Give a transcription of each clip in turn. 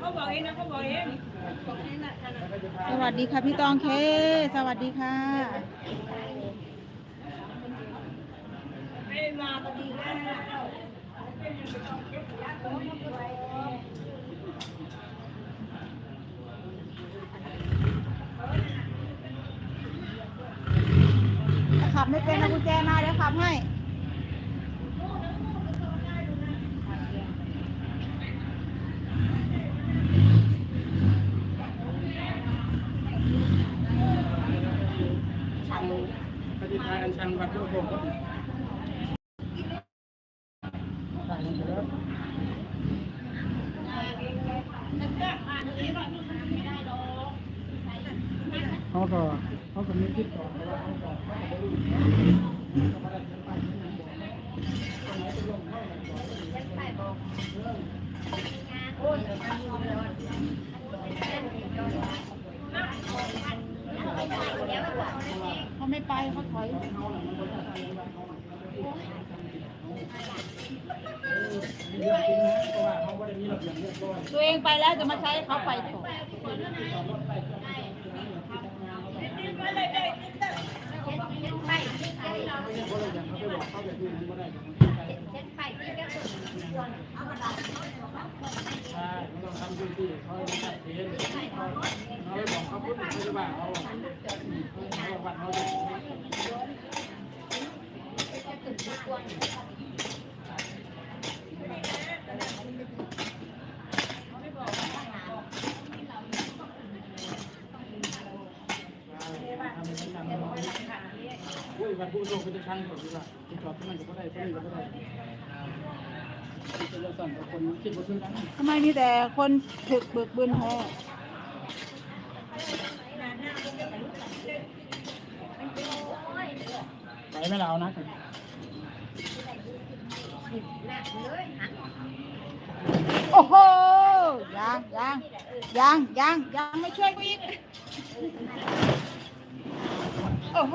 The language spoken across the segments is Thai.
เขาบอกเองนะเขาบอกเองสวัสดีค่ะพี่ตองเค สวัสดีค่ะไม่มาพอดีแล้วขับไม่เป็นนะกุญแจมาเดี๋ยวขับให้ ปฏิทาอันชังวัดพระพรหมเขาก็เขาก็มีคิดต่อแล้วเขาบอกเขาบอนะเพราะว่า เขาไม่ได้มีระเบียบเรียบร้อยตัวเองไปแล้วจะมาใช้เขาไปต่อเขาเลยอย่างเขาไปบอกเขาแบบนี้มันไม่ได้ใช่ต้องทำดีที่เขาไม่ชัดเจน วุ้ยวันผู้โชคเป็นช่างก่อนดีกว่าคุณจอดที่นั่นก็ได้ที่นี่ก็ได้เป็นสั่นกับคนคิดว่าซื้อนั้นทำไมมีแต่คนถึกบึกบึนแท้ ไปไม่เลานะโอ้โหยังยังยังยังยังไม่ช่วยกูอีกโอ้โห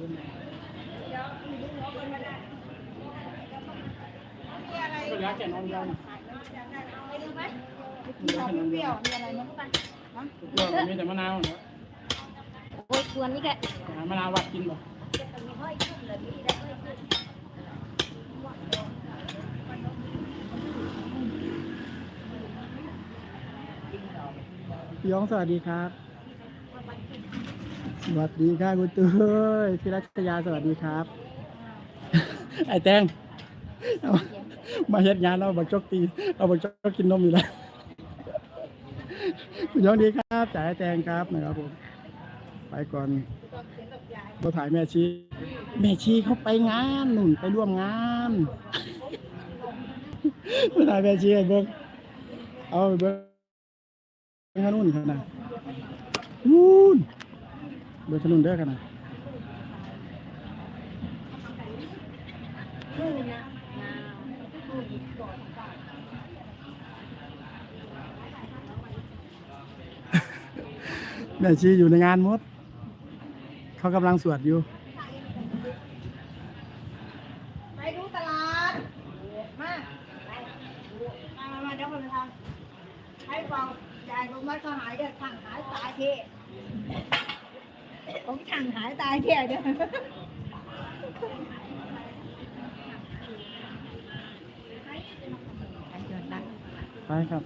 แล้วแก่นอนยาวมีของเปรี้ยวมีอะไรมฮะตัวมีแต่มะนาวเนาะโอ้ยควรนี่แกหามะนาววัดกินบ่พี่ยองสวัสดีครับ วัสดีค่ะคุณตุ้ยพี่รัชยาสวัสดีครับ ไอ้แตงมาเฮ็ดงานเราบักจกตีเอาบักจกกินนมอยู่แล้วคุณยองดีครับจ่ายไอแตงครับนะครับผมไปก่อนเราถ่ายแม่ชี แม่ชีเขาไปงานหนุนไปร่วมงานไปถ่ายแม่ชีให้เบิ้งเอาไปเบิ้งงานนู่นขนาดนู่น เบิ้งถนนเด้อขนาดแม่ชีอยู่ในงานหมด เขากำลังสวดอยู่ ไปดูตลาด มา มามามาเดี๋ยวคนทำให้ฟังยายผมว่าเขาหายเด้อช่างหายตายเท่ ผมช่างหายตายเท่เด้อไปครับ